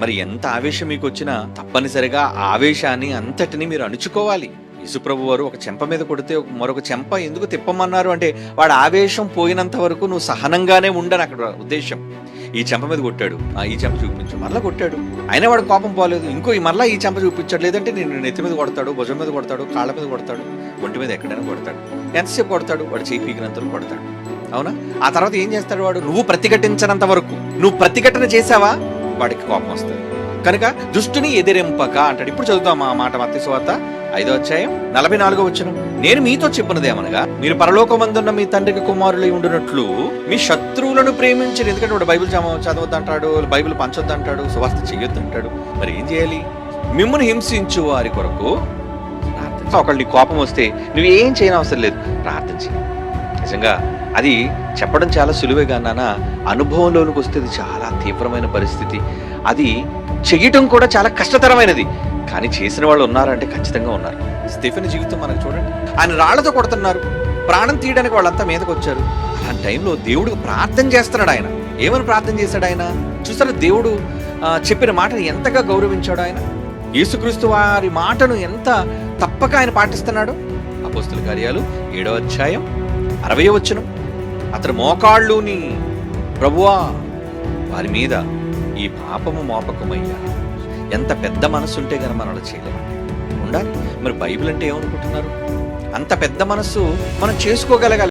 మరి ఎంత ఆవేశం మీకు వచ్చినా తప్పనిసరిగా ఆవేశాన్ని అంతటిని మీరు అణుచుకోవాలి. యేసుప్రభు వారు ఒక చెంప మీద కొడితే మరొక చెంప ఎందుకు తిప్పమన్నారు అంటే వాడు ఆవేశం పోయినంత వరకు నువ్వు సహనంగానే ఉండని అక్కడ ఉద్దేశం. ఈ చెంప మీద కొట్టాడు. ఆ ఈ చెంప చూపించు. మళ్ళీ కొట్టాడు. అయినా వాడు కోపం పోలేదు. ఇంకో ఈ ఈ చెంప చూపించాడు. లేదంటే నేను నెత్తి మీద కొడతాడు భుజం మీద కొడతాడు కాళ్ళ మీద కొడతాడు ఒంటి మీద ఎక్కడైనా కొడతాడు. ఎంతసేపు కొడతాడు? వాడు చేయి కొడతాడు. అవునా? ఆ తర్వాత ఏం చేస్తాడు వాడు? నువ్వు ప్రతిఘటించినంత వరకు. నువ్వు ప్రతిఘటన చేసావా వాడికి కోపం వస్తుంది. కనుక దుష్టుని ఎదిరింపక అంటాడు. ఇప్పుడు చదువుతాం ఆ మాట మత్తి సువార్త ఐదో అధ్యాయం నలభై నాలుగో వచ్చిన నేను మీతో చెప్పినదేమనగా మీరు పరలోకమందున్న మీ తండ్రికి కుమారులు ఉండినట్లు మీ శత్రువులను ప్రేమించరు ఎందుకంటే వాడు బైబిల్ చదవద్దు అంటాడు బైబిల్ పంచొద్దు అంటాడు సువార్త చెయ్యొద్దు అంటాడు మరి ఏం చేయాలి? మిమ్మల్ని హింసించు వారి కొరకు ప్రార్థన ఒకళ్ళు నీ కోపం వస్తే నువ్వేం ఏం చేయనవసరం లేదు ప్రార్థన నిజంగా అది చెప్పడం చాలా సులువే నాన్న అనుభవంలోనికి వస్తే అది చాలా తీవ్రమైన పరిస్థితి. అది చెయ్యటం కూడా చాలా కష్టతరమైనది. కానీ చేసిన వాళ్ళు ఉన్నారంటే ఖచ్చితంగా ఉన్నారు. స్టీఫెన్ జీవితం మనకు చూడండి. ఆయన రాళ్ళతో కొడుతున్నారు. ప్రాణం తీయడానికి వాళ్ళంతా మీదకి వచ్చారు అలాంటి టైంలో దేవుడు ప్రార్థన చేస్తున్నాడు ఆయన. ఏమని ప్రార్థన చేశాడు ఆయన? చూసారా దేవుడు చెప్పిన మాటను ఎంతగా గౌరవించాడు ఆయన? యేసుక్రీస్తు వారి మాటను ఎంత తప్పక ఆయన పాటిస్తున్నాడు? అపోస్తుల కార్యాలు ఏడో అధ్యాయం అరవై వచ్చిన. అతడు మోకాళ్ళుని ప్రభువా వారి మీద ఈ పాపము మోపకమయ్యా. ఎంత పెద్ద మనసు ఉంటే గన మనం అలా చేయలేము ఉండాలి మరి బైబిల్ అంటే ఏమనుకుంటున్నారు? అంత పెద్ద మనసు మనం చేసుకోగలగాలి.